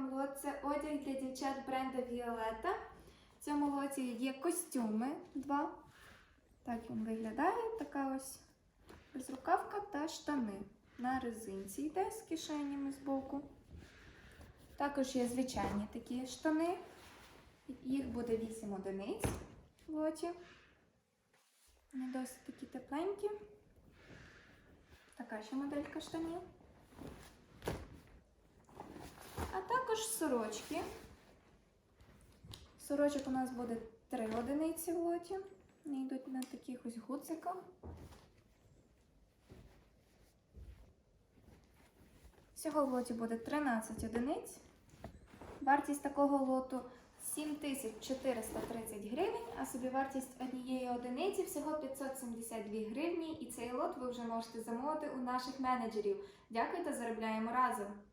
вам лот. Це одяг для дівчат бренду Віолета. В цьому лоті є костюми два. Так він виглядає. Така ось безрукавка та штани. На резинці йде з кишенями збоку. Також є звичайні такі штани. Їх буде 8 одиниць в лоті. Вони досить такі тепленькі. Така ще моделька штанів. А також сорочки. Сорочок у нас буде 3 одиниці в лоті. Вони йдуть на таких ось гудзиках. Всього в лоті буде 13 одиниць. Вартість такого лоту 7430 гривень, а собівартість однієї одиниці всього 572 гривні. І цей лот ви вже можете замовити у наших менеджерів. Дякую та заробляємо разом!